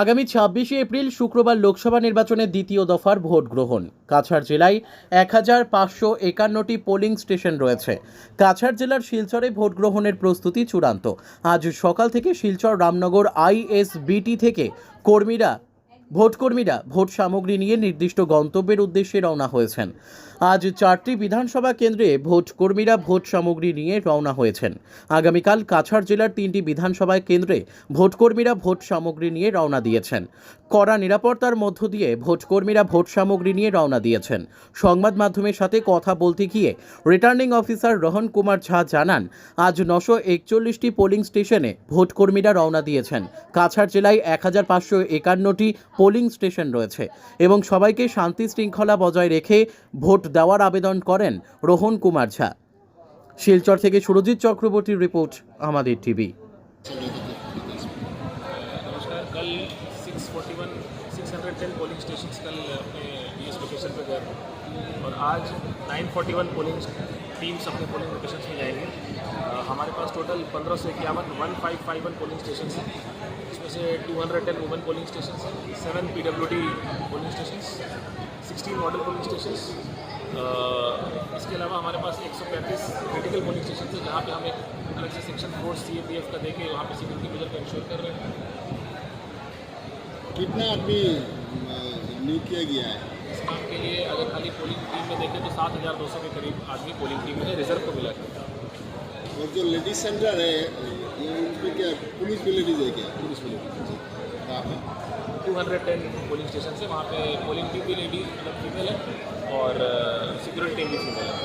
আগামী ছাব্বিশে এপ্রিল শুক্রবার লোকসভা নির্বাচনের দ্বিতীয় দফার ভোট গ্রহণ। কাছাড় জেলায় এক হাজার পাঁচশো একান্নটি পোলিং স্টেশন রয়েছে। কাছাড় জেলার শিলচরে ভোট গ্রহণের প্রস্তুতি চূড়ান্ত। আজ সকাল থেকে শিলচর রামনগর আইএসবিটি থেকে কর্মীরা, ভোটকর্মীরা ভোট সামগ্রী নিয়ে নির্দিষ্ট গন্তব্যের উদ্দেশ্যে রওনা হয়েছেন। আজ চারটি বিধানসভা কেন্দ্রে ভোট কর্মীরা ভোট সামগ্রী নিয়ে রওনা হয়েছেন। আগামীকাল কাছাড় জেলার তিনটি বিধানসভা কেন্দ্রে ভোটকর্মীরা ভোট সামগ্রী নিয়ে রওনা দিয়েছেন। কড়া নিরাপত্তার মধ্য দিয়ে ভোটকর্মীরা ভোট সামগ্রী নিয়ে রওনা দিয়েছেন। সংবাদ মাধ্যমের সাথে কথা বলতে গিয়ে রিটার্নিং অফিসার রোহন কুমার ঝা জানান, আজ নশো একচল্লিশটি পোলিং স্টেশনে ভোটকর্মীরা রওনা দিয়েছেন। কাছাড় জেলায় এক হাজার পাঁচশো একান্নটি পোলিং স্টেশন রয়েছে এবং সবাইকে শান্তি শৃঙ্খলা বজায় রেখে ভোট দেওয়ার আবেদন করেন রোহন কুমার ঝা শিলচর থেকে সুরজিৎ চক্রবর্তীর রিপোর্ট আমাদের টিভি नमस्कार कल 641 610 पोलिंग स्टेशन कल अपने इस लोकेशन पर गए थे और आज 941 पोलिंग टीम्स अपने पोलिंग लोकेशन में जाएंगे अ, हमारे पास टोटल पंद्रह सौ इक्यावन one five five one polling station हैं इसमें से two hundred ten women polling station हैं seven P W D polling station sixteen model polling station इसके अलावा हमारे पास एक सौ पैंतीस क्रिटिकल पोलिंग स्टेशन थे जहाँ पे हम एक अलग से section force C A P F का देके वहाँ पे सिक्योरिटी मेजर को इंश्योर कर रहे हैं। कितना आदमी नियुक्त किया गया है? इस काम के लिए अगर खाली पोलिंग टीम में देखें तो सात हज़ार दो सौ के करीब आदमी पोलिंग टीम में रिज़र्व को मिला के और जो लेडीज़ सेंटर है ये उसमें क्या पुलिस भी लेडीज़ है क्या? पुलिस कहाँ पे two hundred ten polling station से वहाँ पे पोलिंग टीम भी लेडी मतलब फीमेल है और सिक्योरिटी टीम भी फीमेल है।